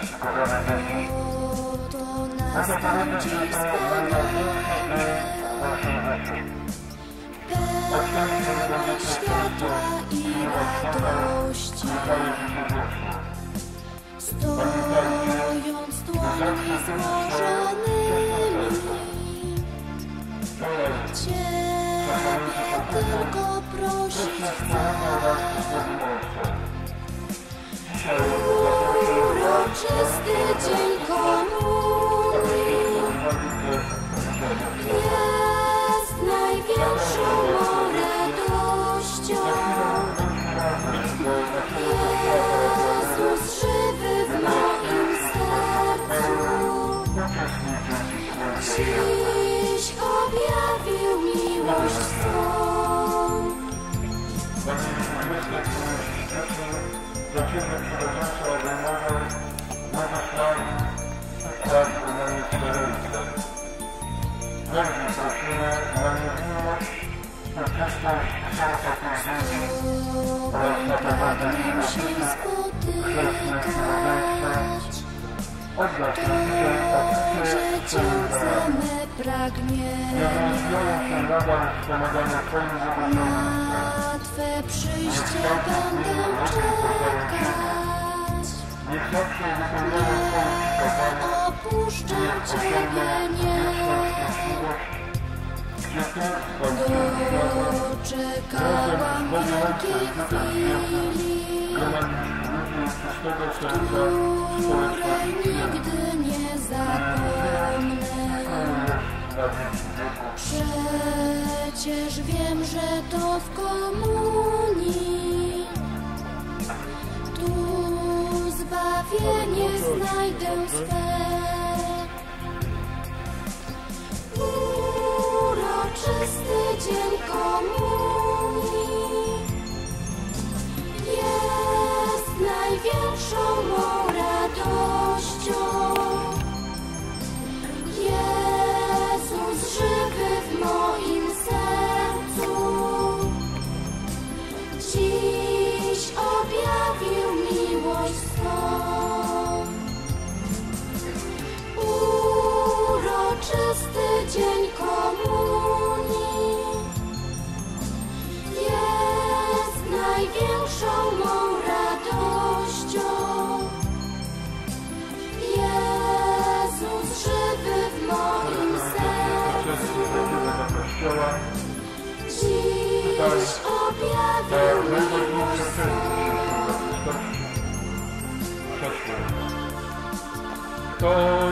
przepełnia mnie. Oto nastąpi spotkanie. Pełne światła i radości. Stojąc dłońmi złożonymi Ciebie tylko prosić chcę Uroczysty dzień komunii Na Twe przyjście będę czekać. Nie opuszczę Ciebie, nie Doczekałam wielkiej chwili której nigdy nie zapomnę. Przecież wiem, że to w komunii tu zbawienie znajdę swe. Uroczysty dzień komunii jest największą mą To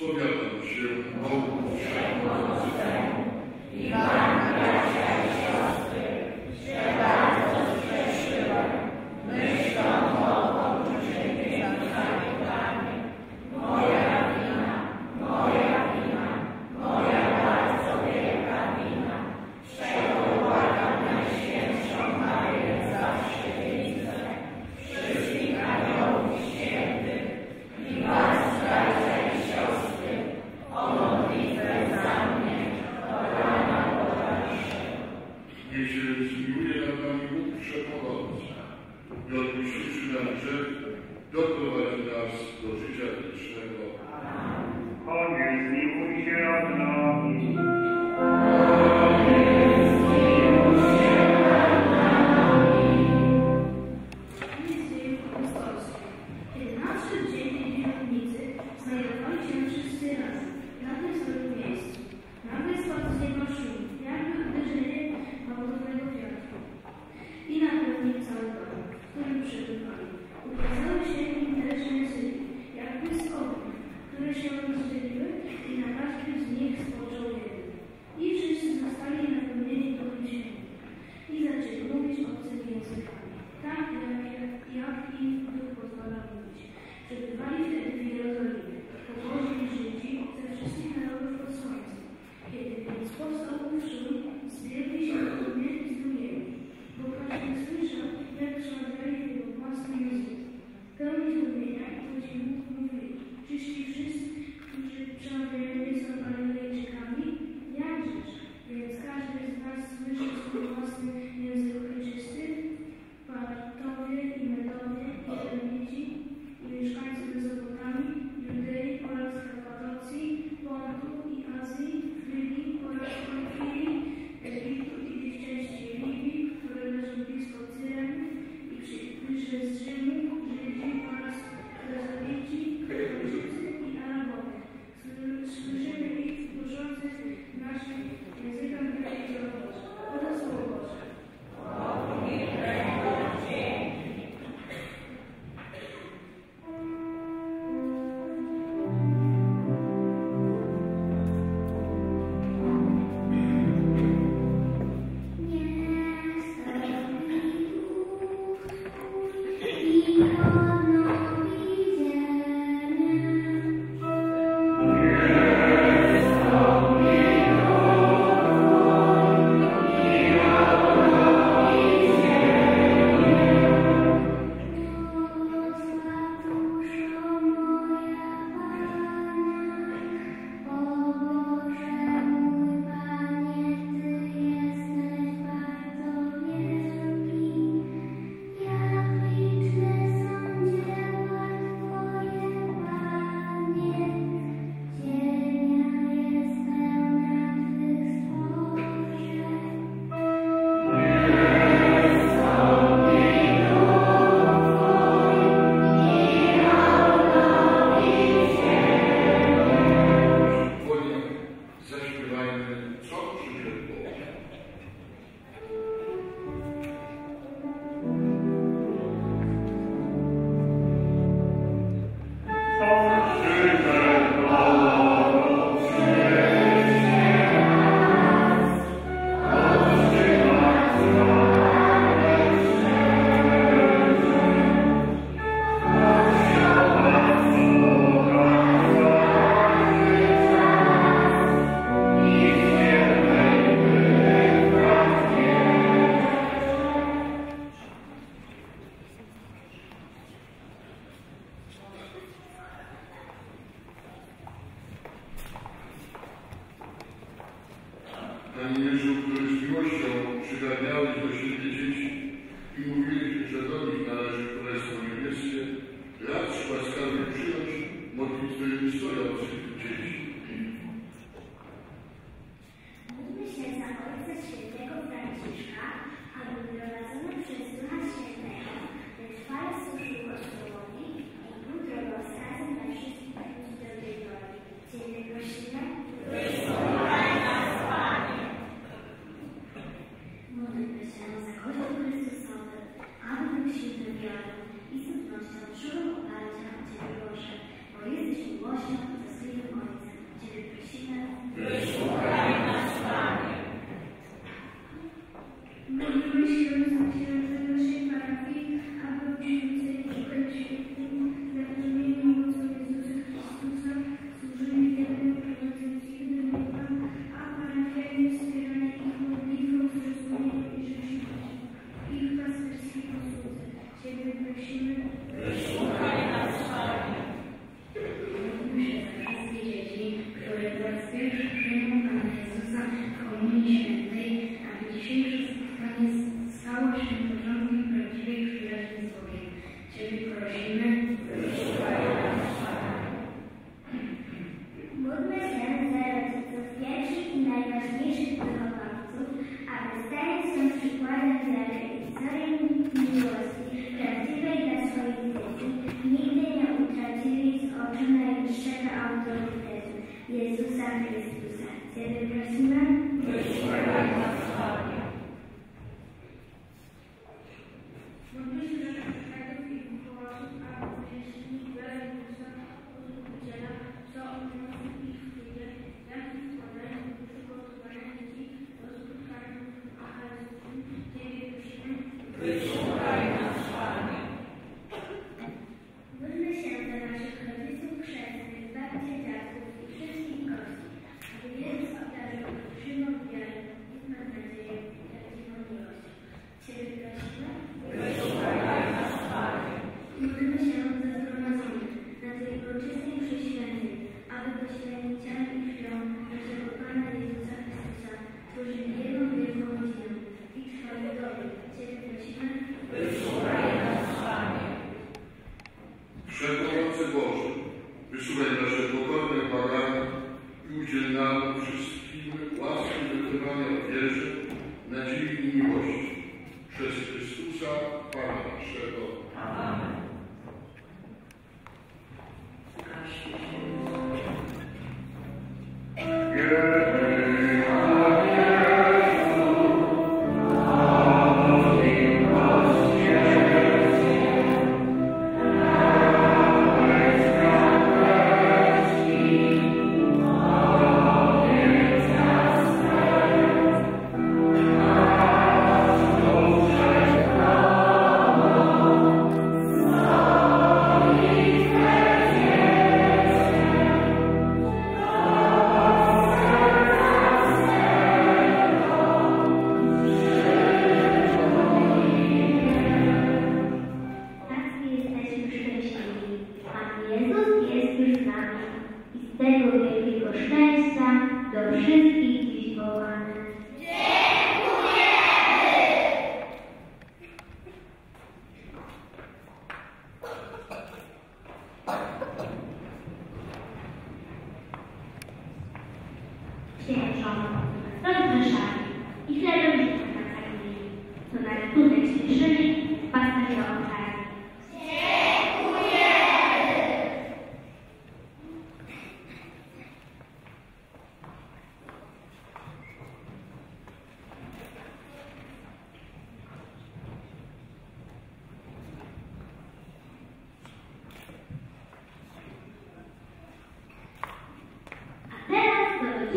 Spowiadam się Bogu Niech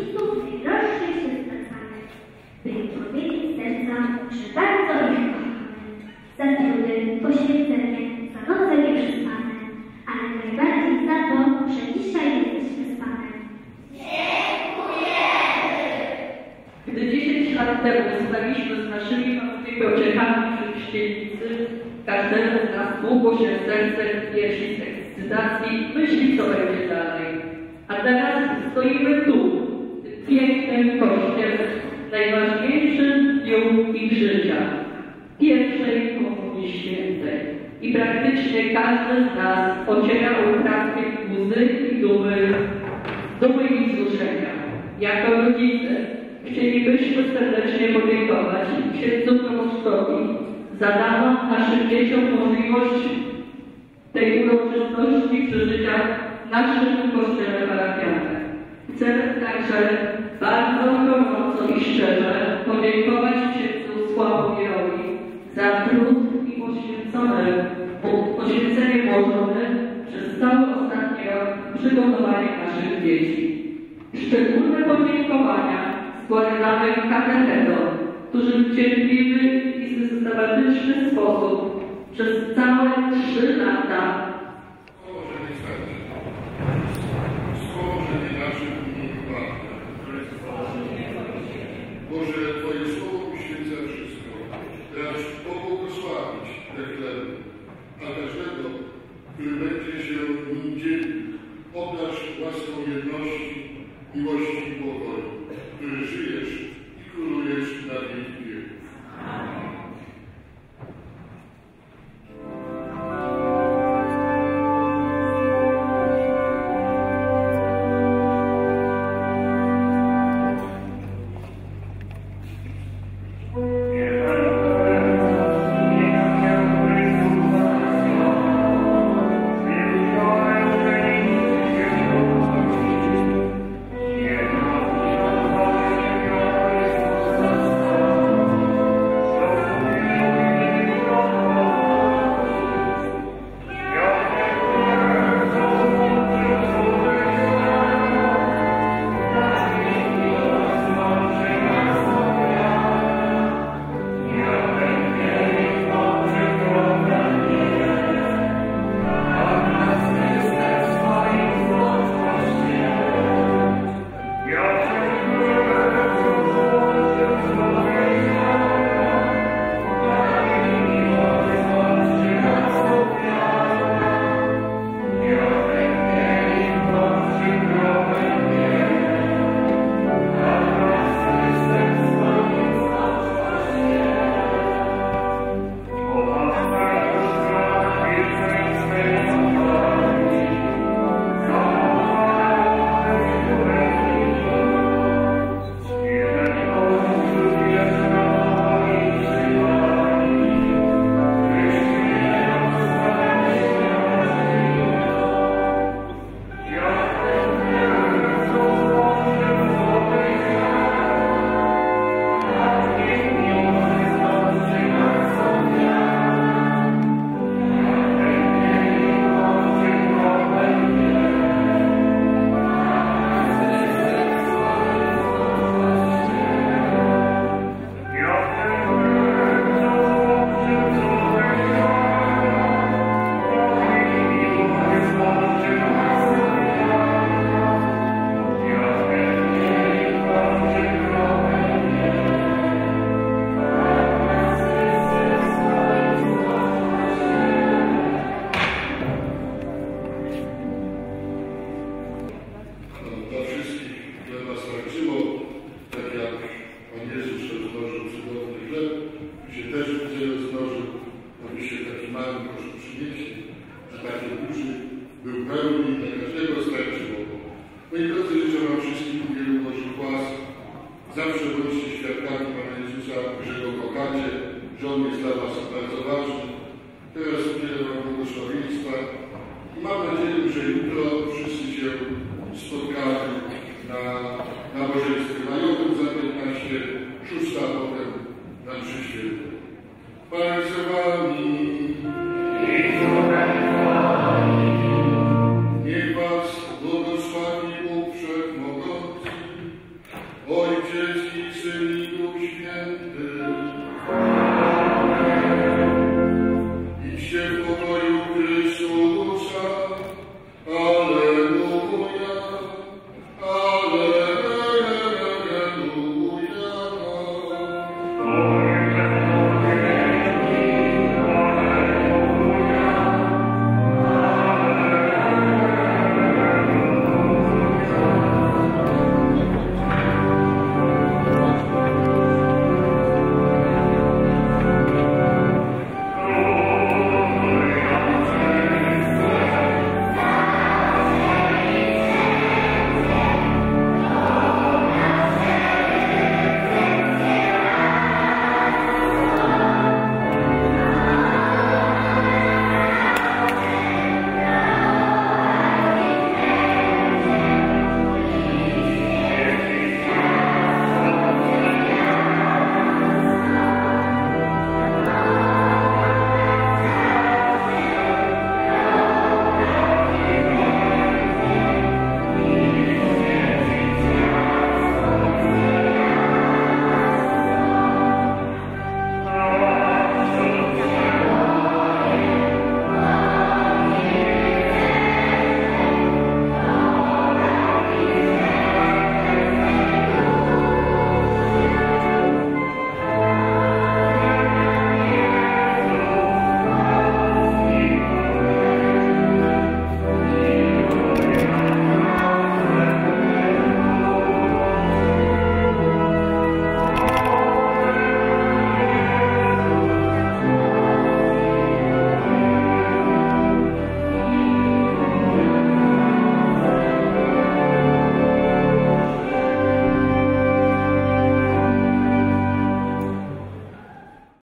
people in lush places and silence. They were Jako rodzice chcielibyśmy serdecznie podziękować księdzu proboszczowi za daną naszym dzieciom możliwość tej uroczystości przeżycia w naszym kościele parafialnym. Chcę także bardzo gorąco i szczerze podziękować księdzu Sławomirowi za trud i poświęcone, poświęcenie włożone przez cały ostatni rok przygotowanie naszych dzieci. Szczególne podziękowania składamy katechetom, którzy w cierpliwy i systematyczny sposób przez całe trzy lata Boże,